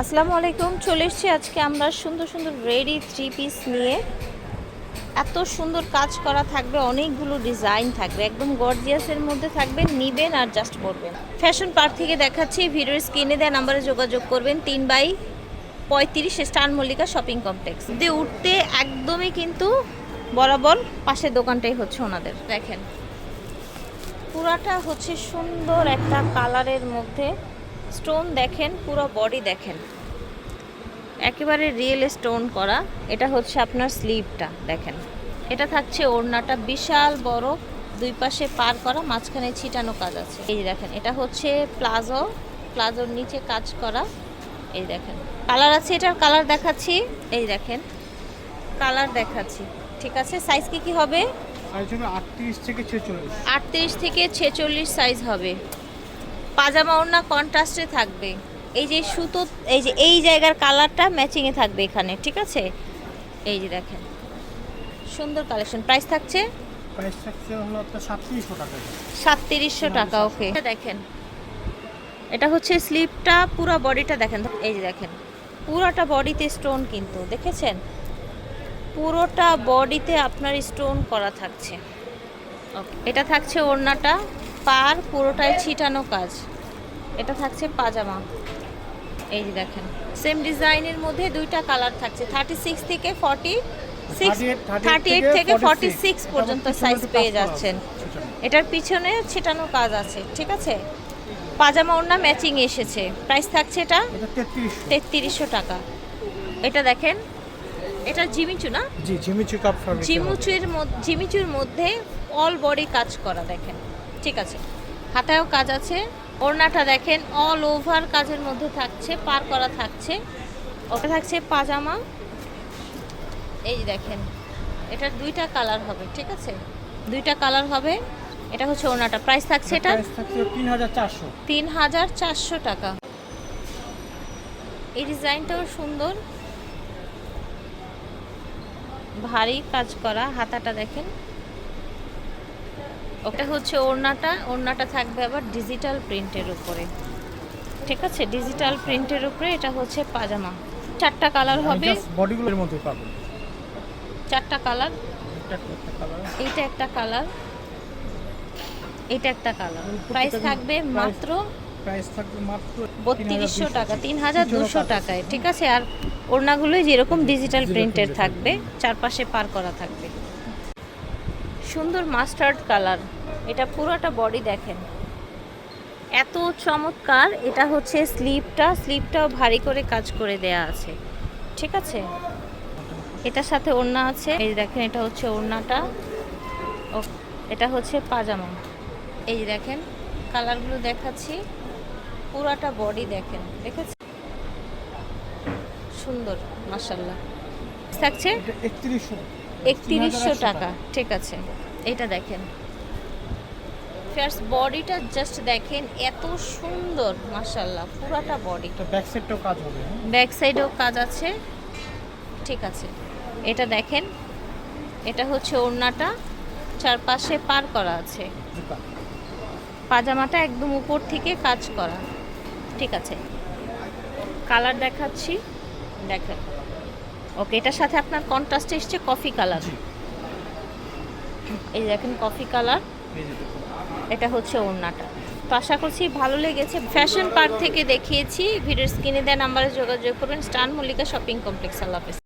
আসসালামু আলাইকুম, চলে এসেছি আজকে আমরা সুন্দর সুন্দর রেডি থ্রি পিস নিয়ে। এত সুন্দর কাজ করা থাকবে, অনেকগুলো ডিজাইন থাকবে, একদম গর্জিয়াসের মধ্যে থাকবে, নিবেন আর জাস্ট পরবেন। ফ্যাশন পার্ক থেকে দেখাচ্ছি, ভিডিওর স্ক্রিনে দেওয়া নাম্বারে যোগাযোগ করবেন, তিন বাই পঁয়ত্রিশ, স্টার মল্লিকা শপিং কমপ্লেক্স। দিয়ে উঠতে একদমই কিন্তু বরাবর পাশের দোকানটাই হচ্ছে ওনাদের। দেখেন, পুরাটা হচ্ছে সুন্দর একটা কালারের মধ্যে স্টোন দেখেন পুরো বডি দেখেন। একেবারে রিয়েল স্টোন করা এটা হচ্ছে আপনার স্লিভটা দেখেন। এটা থাকছে ওড়নাটা বিশাল বড় দুই পাশে পার করা মাঝখানে ছিটানো কাজ আছে। এই যে দেখেন এটা হচ্ছে প্লাজো প্লাজোর নিচে কাজ করা। এই দেখেন কালার আছে এটার কালার দেখাচ্ছি। এই দেখেন কালার দেখাচ্ছি। ঠিক আছে সাইজ কি কি হবে আটত্রিশ থেকে ছেচল্লিশ। আটত্রিশ থেকে ছেচল্লিশ সাইজ হবে। পাজামা ওড়না কন্ট্রাস্টে থাকবে। এই যে সুতো এই যে এই জায়গার কালারটা ম্যাচিংয়ে থাকবে এখানে ঠিক আছে? এই যে দেখেন সুন্দর কালেকশন প্রাইস থাকছে? প্রাইস থাকছে হলো আপনার সাতত্রিশশো টাকা। সাতত্রিশশো টাকা ওকে দেখেন এটা হচ্ছে স্লিপটা পুরো বডিটা দেখেন। এই যে দেখেন পুরোটা বডিতে স্টোন কিন্তু দেখেছেন? পুরোটা বডিতে আপনার স্টোন করা থাকছে। এটা থাকছে ওড়নাটা পার পুরোটায় ছিটানো কাজ। এটা থাকছে পাজামা। এই যে দেখেন সেম ডিজাইনের মধ্যে দুইটা কালার থাকছে থার্টি সিক্স থেকে ফর্টি সিক্স থার্টি এইট থেকে ফর্টি সিক্স পর্যন্ত সাইজ পেয়ে। যাচ্ছেন। এটার পিছনে ছিটানো কাজ আছে ঠিক আছে? পাজামা ওড়না ম্যাচিং এসেছে। প্রাইস থাকছে এটা তেত্রিশশো টাকা। এটা দেখেন এটা জিমিচু না? জি ঝিমিচু কাপ জিমিচুর মধ্যে। জিমিচুর মধ্যে অল বডি কাজ করা দেখেন ঠিক আছে? হাতায়ও কাজ আছে ওড়নাটা দেখেন অল ওভার কাজের মধ্যে থাকছে পার করা থাকছে। ওটা থাকছে পাজামা। এই দেখেন এটা দুইটা কালার হবে ঠিক আছে? দুইটা কালার হবে এটা হচ্ছে ওড়নাটা। প্রাইস থাকছে এটা? তিন হাজার চারশো টাকা। এই ডিজাইনটাও সুন্দর। ভারী কাজ করা হাতাটা দেখেন। ওটা হচ্ছে ওড়নাটা ওড়নাটা থাকবে আবার ডিজিটাল প্রিন্টের উপরে। ঠিক আছে? ডিজিটাল প্রিন্টের উপরে এটা হচ্ছে পাজামা। চারটা কালার হবে। বডিগুলোর মধ্যে পাবেন চারটা কালার এটা একটা কালার এইটা একটা কালার এটা একটা কালার প্রাইস থাকবে মাত্র প্রাইস থাকবে মাত্র বত্রিশশো টাকা তিন হাজার দুশো টাকায়। ঠিক আছে? আর ওড়নাগুলোই যেরকম ডিজিটাল প্রিন্টের থাকবে চারপাশে পার করা থাকবে। সুন্দর মাস্টার্ড কালার। এটা পুরোটা বডি দেখেন। এত চমৎকার, এটা হচ্ছে স্লিপটা। স্লিপটাও ভারী করে কাজ করে দেয়া আছে। ঠিক আছে? এটার সাথে ওড়না আছে। এই দেখেন, এটা হচ্ছে ওড়নাটা। ও এটা হচ্ছে পাজামা। এই যে দেখেন, কালারগুলো দেখাচ্ছি। পুরাটা বডি দেখেন, দেখেছেন? সুন্দর মাশাল্লাহ থাকছে? একত্রিশশো। একত্রিশশো টাকা। ঠিক আছে। এটা দেখেন। ফার্স্ট বডিটা জাস্ট দেখেন এত সুন্দর মাশাল্লাহ পুরাটা বডি ব্যাক সাইডটাও কাজ হবে? ব্যাক সাইডেও কাজ আছে ঠিক আছে। এটা দেখেন এটা হচ্ছে ওড়নাটা চারপাশে পার করা আছে। পাজামাটা একদম উপর থেকে কাজ করা ঠিক আছে। কালার দেখাচ্ছি দেখেন। ওকে এটার সাথে আপনার কন্ট্রাস্ট এসছে কফি কালার এই দেখেন কফি কালার এটা হচ্ছে ওড়নাটা। তো আশা করছি ভালো লেগেছে। ফ্যাশন পার্ক থেকে দেখিয়েছি। ভিডিওর স্ক্রিনে দেওয়া নাম্বারে যোগাযোগ করবেন স্টান মল্লিকা শপিং কমপ্লেক্স। আল্লাহ